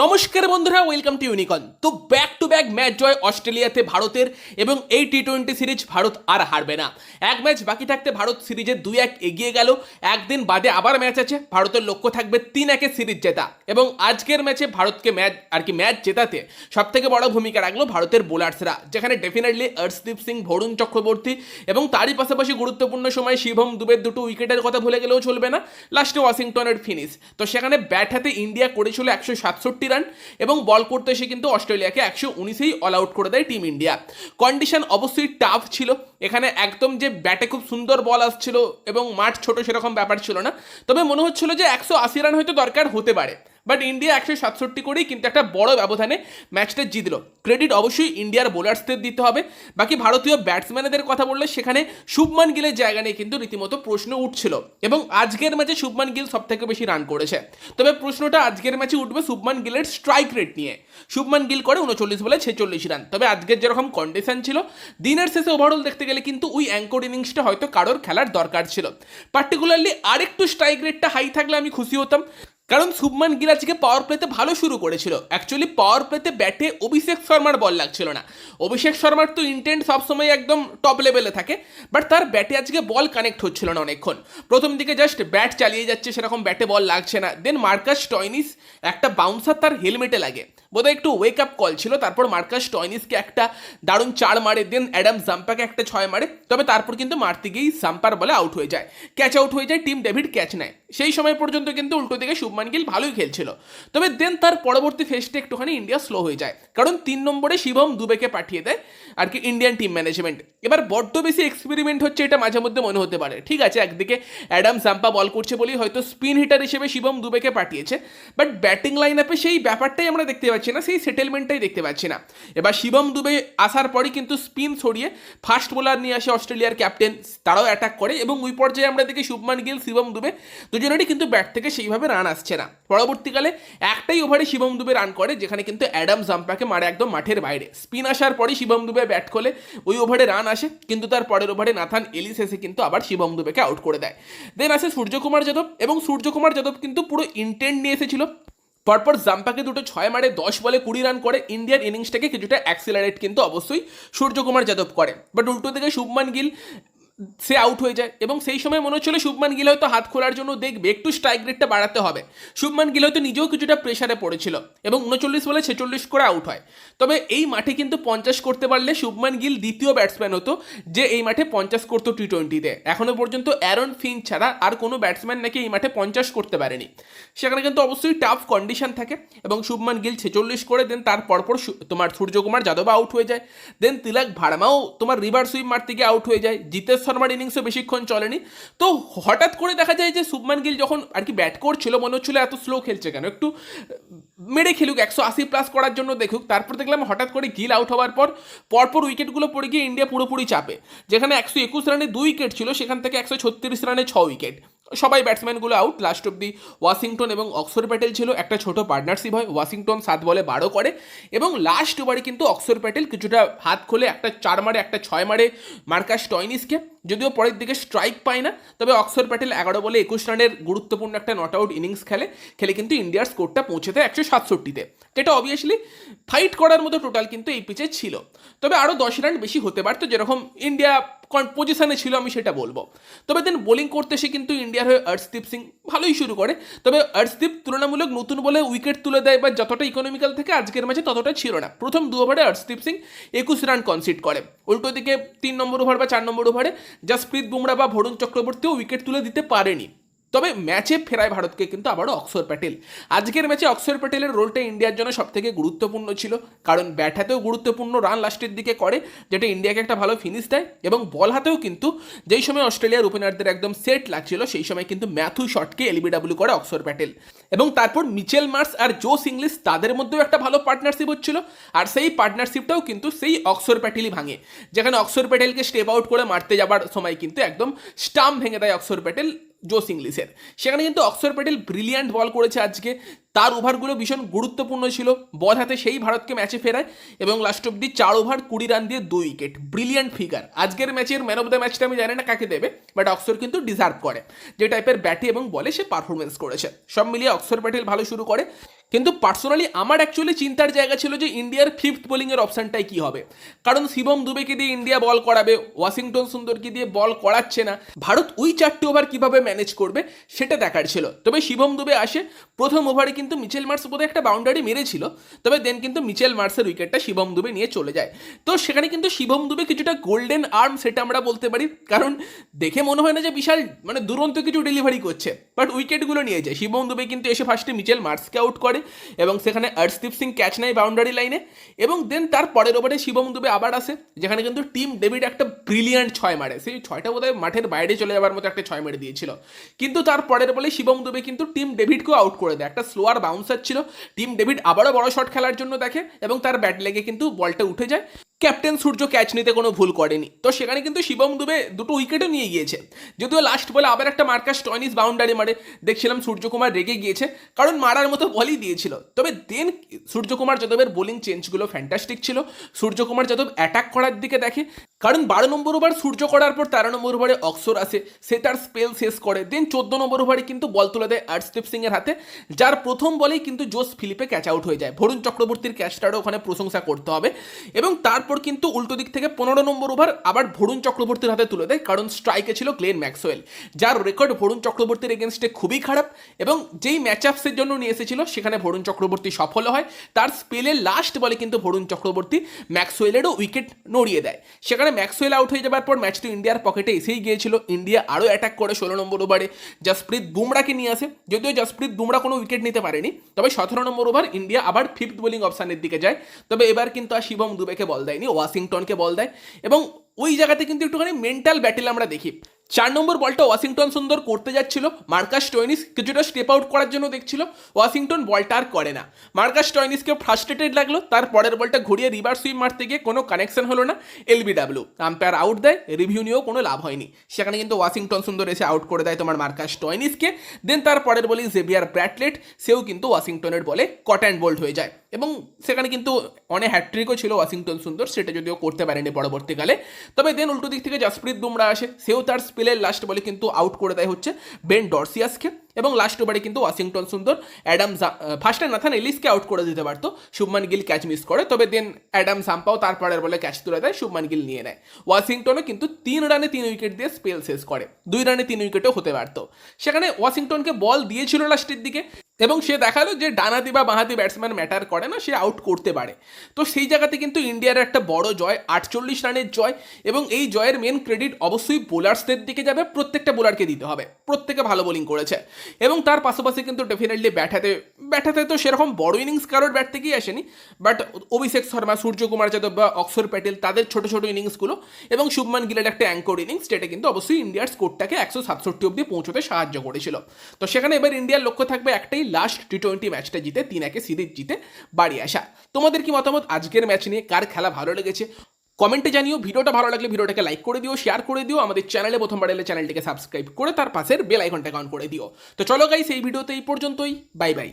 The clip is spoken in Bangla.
নমস্কার বন্ধুরা ওয়েলকাম টু ইউনিকন তো ব্যাক টু ব্যাক ম্যাচ জয় অস্ট্রেলিয়াতে ভারতের এবং এই টি টোয়েন্টি সিরিজ ভারত আর হারবে না। এক ম্যাচ বাকি থাকতে ভারত সিরিজে দুই এক এগিয়ে গেল। একদিন বাদে আবার ম্যাচ আছে, ভারতের লক্ষ্য থাকবে তিন একে সিরিজ জেতা। এবং আজকের ম্যাচে ভারতকে ম্যাচ আর কি ম্যাচ জেতাতে সব থেকে বড় ভূমিকা রাখল ভারতের বোলার্সরা যেখানে ডেফিনেটলি অর্শদীপ সিং ভরুণ চক্রবর্তী এবং তারই পাশাপাশি গুরুত্বপূর্ণ সময় শিবম দুবের দুটো উইকেটের কথা ভুলে গেলেও চলবে না। লাস্টে ওয়াশিংটনের ফিনিশ তো সেখানে ব্যাট হাতে ইন্ডিয়া করেছিল একশো সাতষট্টি রান এবং বল করতে এসে কিন্তু অস্ট্রেলিয়াকে একশো উনিশেই অল আউট করে দেয় টিম ইন্ডিয়া কন্ডিশন অবশ্যই টাফ ছিল। এখানে একদম যে ব্যাটে খুব সুন্দর বল আসছিল এবং মাঠ ছোট সেরকম ব্যাপার ছিল না। তবে মনে হচ্ছিল যে একশো আশি রান হয়তো দরকার হতে পারে। বাট ইন্ডিয়া একশো সাতষট্টি করেই কিন্তু একটা বড় ব্যবধানে ম্যাচটা জিতলো। ক্রেডিট অবশ্যই ইন্ডিয়ার বোলার্সদের দিতে হবে। বাকি ভারতীয় ব্যাটসম্যানদের কথা বললে সেখানে শুভমান গিলের জায়গা নিয়ে কিন্তু রীতিমতো প্রশ্ন উঠছিল। এবং আজকের ম্যাচে শুভমান গিল সব থেকে বেশি রান করেছে। তবে প্রশ্নটা আজকের ম্যাচে উঠবে শুভমান গিলের স্ট্রাইক রেট নিয়ে। শুভমান গিল করে উনচল্লিশ বলে ছেচল্লিশ রান তবে আজকের যেরকম কন্ডিশন ছিল, দিনের শেষে ওভারঅল দেখতে গেলে কিন্তু ওই অ্যাঙ্কর ইনিংসটা হয়তো কারোর খেলার দরকার ছিল। পার্টিকুলারলি আরেকটু স্ট্রাইক রেটটা হাই থাকলে আমি খুশি হতাম। কারণ শুভমান গিল আজকে পাওয়ার প্লেতে ভালো শুরু করেছিল। অ্যাকচুয়ালি পাওয়ার প্লেতে ব্যাটে অভিষেক শর্মার বল লাগছিল না। অভিষেক শর্মার তো ইন্টেন্ট সবসময় একদম টপ লেভেলে থাকে বাট তার ব্যাটে আজকে বল কানেক্ট হচ্ছিল না অনেকক্ষণ। প্রথম দিকে জাস্ট ব্যাট চালিয়ে যাচ্ছে, সেরকম ব্যাটে বল লাগছে না। দেন মার্কাস টয়নিস একটা বাউন্সার তার হেলমেটে লাগে। বোধহয় একটু ওয়েক আপ কল ছিল, তারপর মার্কাস টয়নিসকে একটা দারুণ চার মারে দেন অ্যাডাম জাম্পাকে একটা ছয় মারে। তবে তারপর কিন্তু মারতে গিয়েই জাম্পার বলে আউট হয়ে যায়। ক্যাচ আউট হয়ে যায় টিম ডেভিড ক্যাচ নেয়। সেই সময় পর্যন্ত কিন্তু উল্টো দিকে শুভমান গিল ভালোই খেলছিল। তবে দেন তার পরবর্তী ফেস্টে একটুখানি ইন্ডিয়া স্লো হয়ে যায়। কারণ তিন নম্বরে শিবম দুবেকে পাঠিয়ে দেয় আর কি ইন্ডিয়ান টিম ম্যানেজমেন্ট এবার বড্ড বেশি এক্সপেরিমেন্ট হচ্ছে এটা মাঝে মধ্যে মনে হতে পারে। ঠিক আছে, একদিকে অ্যাডাম জাম্পা বল করছে বলেই হয়তো স্পিন হিটার হিসেবে শিবম দুবেকে পাঠিয়েছে। বাট ব্যাটিং লাইন আপে সেই ব্যাপারটাই আমরা দেখতে পাচ্ছি না, সেই সেটেলমেন্টটাই দেখতে পাচ্ছি না। এবার শিবম দুবে আসার পরই কিন্তু স্পিন ছড়িয়ে ফাস্ট বোলার নিয়ে আসে অস্ট্রেলিয়ার ক্যাপ্টেন তারাও অ্যাটাক করে এবং ওই পর্যায়ে আমরা দেখি শুভমান গিল, শিবম দুবে দুজনেরই কিন্তু ব্যাট থেকে সেইভাবে রান আসছে না। পরবর্তীকালে একটাই ওভারে শিবম দুবে রান করে, যেখানে কিন্তু অ্যাডাম জাম্পাকে মারে একদম মাঠের বাইরে। স্পিন আসার পরই শিবম দুবে ব্যাট খোলে, ওই ওভারে রান আসে, কিন্তু তার পরের ওভারে নাথান এলিস এসে কিন্তু আবার শিবম দুবেকে আউট করে দেয়। দেন আসে সূর্যকুমার যাদব, এবং সূর্যকুমার যাদব কিন্তু পুরো ইন্টেন্ট নিয়ে এসেছিল। পরপর জাম্পাকে দুটো ছয় মারে দশ বলে কুড়ি রান করে ইন্ডিয়ান ইনিংসটাকে কিছুটা অ্যাক্সিলারেট কিন্তু অবশ্যই সূর্যকুমার যাদব করে। বাট উল্টো দিকে শুভমান গিল সে আউট হয়ে যায়। এবং সেই সময় মনে হচ্ছিল শুভমান গিল হয়তো হাত খোলার জন্য দেখবে, একটু স্ট্রাইক রেটটা বাড়াতে হবে। শুভমান গিল হয়তো নিজেও কিছুটা প্রেশারে পড়েছিল এবং উনচল্লিশ বলে ছেচল্লিশ করে আউট হয়। তবে এই মাঠে কিন্তু পঞ্চাশ করতে পারলে শুভমান গিল দ্বিতীয় ব্যাটসম্যান হতো, যে এই মাঠে পঞ্চাশ করতো টি টোয়েন্টিতে এখনও পর্যন্ত অ্যারন ফিন ছাড়া আর কোনো ব্যাটসম্যান নাকি এই মাঠে পঞ্চাশ করতে পারেনি। সেখানে কিন্তু অবশ্যই টাফ কন্ডিশন থাকে এবং শুভমান গিল ছেচল্লিশ করে দেন, তার পরপর তোমার সূর্যকুমার যাদব আউট হয়ে যায়। দেন তিলক ভাড়ামাও তোমার রিভার সুইপ মারতে গিয়ে আউট হয়ে যায়। জিতেশ শর্মার ইনিংসও বেশিক্ষণ চলেনি। তো হঠাৎ করে দেখা যায় যে শুভমান গিল যখন আর কি ব্যাট করছিল, মনে হচ্ছিল এত স্লো খেলছে কেন? একটু মেরে খেলুক, একশো আশি প্লাস করার জন্য দেখুক। তারপর দেখলাম হঠাৎ করে গিল আউট হওয়ার পর, পরপর উইকেটগুলো পড়ে গিয়ে ইন্ডিয়া পুরোপুরি চাপে। যেখানে একশো একুশ রানে দুই উইকেট ছিল, সেখান থেকে একশো ছত্রিশ রানে ছ উইকেট সবাই ব্যাটসম্যানগুলো আউট লাস্ট অব্দি ওয়াশিংটন এবং অক্সর প্যাটেল ছিল একটা ছোট পার্টনারশিপ হয়। ওয়াশিংটন সাত বলে বারো করে এবং লাস্ট ওভারে কিন্তু অক্সর প্যাটেল কিছুটা হাত খোলে একটা চার মারে, একটা ছয় মারে মার্কাস টয়নিসকে। যদিও পরের দিকে স্ট্রাইক পায় না, তবে অক্সর প্যাটেল এগারো বলে একুশ রানের গুরুত্বপূর্ণ একটা নট আউট ইনিংস খেলে। খেলে কিন্তু ইন্ডিয়ার স্কোরটা পৌঁছে দেয় একশো সাতষট্টিতে। যেটা অবভিয়াসলি ফাইট করার মতো টোটাল কিন্তু এই পিচে ছিল। তবে আরও দশ রান বেশি হতে পারতো, যেরকম ইন্ডিয়া পজিশনে ছিল, আমি সেটা বলব। তবে দেন বোলিং করতে এসে কিন্তু ইন্ডিয়ার হয়ে অর্শদীপ সিং ভালোই শুরু করে। তবে অর্শদীপ তুলনামূলক নতুন বলে উইকেট তুলে দেয় বা যতটা ইকোনমিক্যাল থেকে আজকের ম্যাচে ততটা ছিল না। প্রথম দু ওভারে অর্শদীপ সিং একুশ রান কনসিড করে। উল্টো দিকে তিন নম্বর ওভার বা চার নম্বর ওভারে জাসপ্রীত বুমরা বা ভরুণ চক্রবর্তীও উইকেট তুলে দিতে পারেনি। তবে ম্যাচে ফেরায় ভারতকে কিন্তু আবারও অক্ষর প্যাটেল। আজকের ম্যাচে অক্ষর প্যাটেলের রোলটা ইন্ডিয়ার জন্য সবথেকে গুরুত্বপূর্ণ ছিল। কারণ ব্যাট হাতেও গুরুত্বপূর্ণ রান লাস্টের দিকে করে, যেটা ইন্ডিয়াকে একটা ভালো ফিনিশ দেয়, এবং বল হাতেও কিন্তু যেই সময় অস্ট্রেলিয়ার ওপেনারদের একদম সেট লাগছিল, সেই সময় কিন্তু ম্যাথু শটকে এলবিডাব্লিউ করে অক্ষর প্যাটেল। এবং তারপর মিচেল মার্স আর জোস ইংলিশ তাদের মধ্যেও একটা ভালো পার্টনারশিপ হচ্ছিল, আর সেই পার্টনারশিপটাও কিন্তু সেই অক্সর প্যাটেলই ভাঙে। যেখানে অক্সর প্যাটেলকে স্টেপ আউট করে মারতে যাবার সময় কিন্তু একদম স্টাম্প ভেঙে দেয় অক্সর প্যাটেল জোস ইংলিশের সেখানে কিন্তু অক্সর প্যাটেল ব্রিলিয়ান্ট বল করেছে আজকে। তার ওভারগুলো ভীষণ গুরুত্বপূর্ণ ছিল। বল হাতে সেই ভারতকে ম্যাচে ফেরায় এবং লাস্ট অব্দি চার ওভার কুড়ি রান দিয়ে দুই উইকেট। Brilliant figure. আজকের ম্যাচের ম্যান অফ দ্য ম্যাচটা আমি জানি না কাকে দেবে, বাট অক্সর কিন্তু ডিজার্ভ করে। যে টাইপের ব্যাটে এবং বলে সে পারফরমেন্স করেছে। সব মিলিয়ে অক্সর প্যাটেল ভালো শুরু করে। কিন্তু পার্সোনালি আমার অ্যাকচুয়ালি চিন্তার জায়গা ছিল যে ইন্ডিয়ার ফিফথ বোলিংয়ের অপশানটাই কি হবে? কারণ শিবম দুবেকে দিয়ে ইন্ডিয়া বল করাবে, ওয়াশিংটন সুন্দরকে দিয়ে বল করাচ্ছে না। ভারত ওই চারটি ওভার কীভাবে ম্যানেজ করবে, সেটা দেখার ছিল। তবে শিবম দুবে আসে, প্রথম ওভারে কিন্তু মিচেল মার্স বোধহয় একটা বাউন্ডারি মেরেছিল, তবে দেন কিন্তু মিচেল মার্সের উইকেটটা শিবম দুবে নিয়ে চলে যায়। তো সেখানে কিন্তু শিবম দুবে কিছুটা গোল্ডেন আর্ম সেটা আমরা বলতে পারি, কারণ দেখে মনে হয় না যে বিশাল মানে দুরন্ত কিছু ডেলিভারি করছে। বাট উইকেটগুলো নিয়ে যায়। শিবম দুবে কিন্তু এসে ফার্স্টে মিচেল মার্সকে আউট করে এবং সেখানে অর্শদীপ সিং ক্যাচ নেয় বাউন্ডারি লাইনে এবং দেন তার পরের ওভারে শিবম দুবে আবার আসে, যেখানে কিন্তু টিম ডেভিড একটা ব্রিলিয়ান্ট ছয় মারে। সেই ছয়টা বোধহয় মাঠের বাইরে চলে যাওয়ার মতো একটা ছয় মেরে দিয়েছিল। কিন্তু তার পরের বলে শিবম দুবে কিন্তু টিম ডেভিডকেও আউট করে দেয়। একটা স্লোয়ার বাউন্সার ছিল। টিম ডেভিড আবারও বড় শট খেলার জন্য দেখে এবং তার ব্যাট লেগে কিন্তু বলটা উঠে যায়। ক্যাপ্টেন সূর্য ক্যাচ নিতে কোনো ভুল করেনি। তো সেখানে কিন্তু শিবম দুবে দুটো উইকেটও নিয়ে গিয়েছে। যদিও লাস্ট বলে আবার একটা মার্কাস টয়নিস বাউন্ডারি মারে। দেখছিলাম সূর্যকুমার রেগে গিয়েছে, কারণ মারার মতো বলই দিয়েছিল। তবে দেন সূর্যকুমার যাদবের বোলিং চেঞ্জগুলো ফ্যান্টাস্টিক ছিল। সূর্যকুমার যাদব অ্যাটাক করার দিকে দেখে, কারণ বারো নম্বর ওভার সূর্য করার পর তেরো নম্বর ওভারে অক্সর আসে, সে তার স্পেল শেষ করে। দেন চোদ্দ নম্বর ওভারে কিন্তু বল তুলে দেয় আর্টস্টিপ সিং এর হাতে, যার প্রথম বলেই কিন্তু জোস ফিলিপে ক্যাচ আউট হয়ে যায়। ভরুণ চক্রবর্তীর ক্যাচটারও ওখানে প্রশংসা করতে হবে। এবং তারপর কিন্তু উল্টো দিক থেকে পনেরো নম্বর ওভার আবার ভরুণ চক্রবর্তীর হাতে তুলে দেয়, কারণ স্ট্রাইকে ছিল গ্লেন ম্যাক্সওয়েল, যার রেকর্ড ভরুণ চক্রবর্তীর এগেনস্টে খুবই খারাপ এবং যেই ম্যাচ আপসের জন্য নিয়ে এসেছিল সেখানে ভরুণ চক্রবর্তী সফল হয়, তার স্পেলের লাস্ট বলে কিন্তু ভরুণ চক্রবর্তী ম্যাক্সওয়েলেরও উইকেট নড়িয়ে দেয়। সেখানে ম্যাক্সওয়েল আউট হয়ে যাবার পর ম্যাচটি ইন্ডিয়ার পকেটে এসেই গিয়েছিল ইন্ডিয়া আরও অ্যাটাক করে ষোলো নম্বর ওভারে। জসপ্রীত বুমরাকে নিয়ে আসে, যদিও জসপ্রীত বুমরা কোনো উইকেট নিতে পারেনি, তবে সতেরো নম্বর ওভার ইন্ডিয়া আবার ফিফথ বোলিং অপশানের দিকে যায়। তবে এবার কিন্তু আর শিবম দুবেকে বল দেয়নি। ওয়াশিংটনকে বল দেয়। এবং ওই জায়গাতে কিন্তু একটুখানি মেন্টাল ব্যাটেল আমরা দেখি। চার নম্বর বলটা ওয়াশিংটন সুন্দর করতে যাচ্ছিল। মার্কাস টয়নিস কিছুটা স্টেপ আউট করার জন্য দেখছিল। ওয়াশিংটন বলটা আর করে না। মার্কাস টয়নিসকে ফ্রাস্ট্রেটেড লাগল। তার পরের বলটা ঘুরিয়ে রিভার সুইপ মারতে গিয়ে কোনো কানেকশন হলো না এলবিডাব্লিউ। আম্পায়ার আউট দেয় রিভিউ নিয়েও কোনো লাভ হয়নি। সেখানে কিন্তু ওয়াশিংটন সুন্দর এসে আউট করে দেয় তোমার মার্কাস টয়নিসকে। দেন তার পরের বলি জেভিয়ার ব্র্যাটলেট, সেও কিন্তু ওয়াশিংটনের বলে কট অ্যান্ড বোল্ড হয়ে যায়। এবং সেখানে কিন্তু অনেক হ্যাট্রিকও ছিল ওয়াশিংটন সুন্দর, সেটা যদিও করতে পারেনি পরবর্তীকালে। তবে দেন উল্টো দিক থেকে জসপ্রীত বুমরা আসে, সেও তার স্পেলের লাস্ট বলে কিন্তু আউট করে দেয় হচ্ছে বেন ডরসিয়াসকে এবং লাস্ট ওভারে কিন্তু ওয়াশিংটন সুন্দর অ্যাডাম ফার্স্টে নাথান এলিসকে আউট করে দিতে পারতো, শুভমান গিল ক্যাচ মিস করে। তবে দেন অ্যাডাম সাম্পাও তারপরের বলে ক্যাচ তুলে দেয়, শুভমান গিল নিয়ে নেয়। ওয়াশিংটনও কিন্তু তিন রানে তিন উইকেট দিয়ে স্পেল শেষ করে। দুই রানে তিন উইকেটও হতে পারতো। সেখানে ওয়াশিংটনকে বল দিয়েছিল লাস্টের দিকে। এবং সে দেখাল যে ডানাতি বা বাঁহাতি ব্যাটসম্যান ম্যাটার করে না, সে আউট করতে পারে। তো সেই জায়গাতে কিন্তু ইন্ডিয়ার একটা বড় জয়, আটচল্লিশ রানের জয় এবং এই জয়ের মেন ক্রেডিট অবশ্যই বোলার্সদের দিকে যাবে, প্রত্যেকটা বোলারকে দিতে হবে। প্রত্যেকে ভালো বোলিং করেছে। এবং তার পাশাপাশি কিন্তু ডেফিনেটলি ব্যাটাতে ব্যাটাতে তো সেরকম বড় ইনিংস কারোর ব্যাট থেকেই আসেনি বাট অভিষেক শর্মা, সূর্যকুমার যাদব বা অক্ষর প্যাটেল তাদের ছোট ছোট ইনিংসগুলো এবং শুভমান গিলের একটা অ্যাঙ্কর ইনিংস যেটা কিন্তু অবশ্যই ইন্ডিয়ার স্কোরটাকে একশো সাতষট্টি অব্দি পৌঁছতে সাহায্য করেছিল। তো সেখানে এবার ইন্ডিয়ার লক্ষ্য থাকবে একটাই লাস্ট টি টোয়েন্টি ম্যাচটা জিতে তিন একে সিরিজ জিতে বাড়ি আসা। তোমাদের কি মতামত? আজকের ম্যাচ নিয়ে কার খেলা ভালো লেগেছে? কমেন্টে জানিও। ভিডিওটা ভালো লাগলে ভিডিওটাকে লাইক করে দিও শেয়ার করে দিও। আমাদের চ্যানেলে প্রথমবার এলে চ্যানেলটিকে সাবস্ক্রাইব করে তার পাশের বেল আইকনটাকে অন করে দিও। তো চলো গাইস এই ভিডিওতে এই পর্যন্তই। Bye bye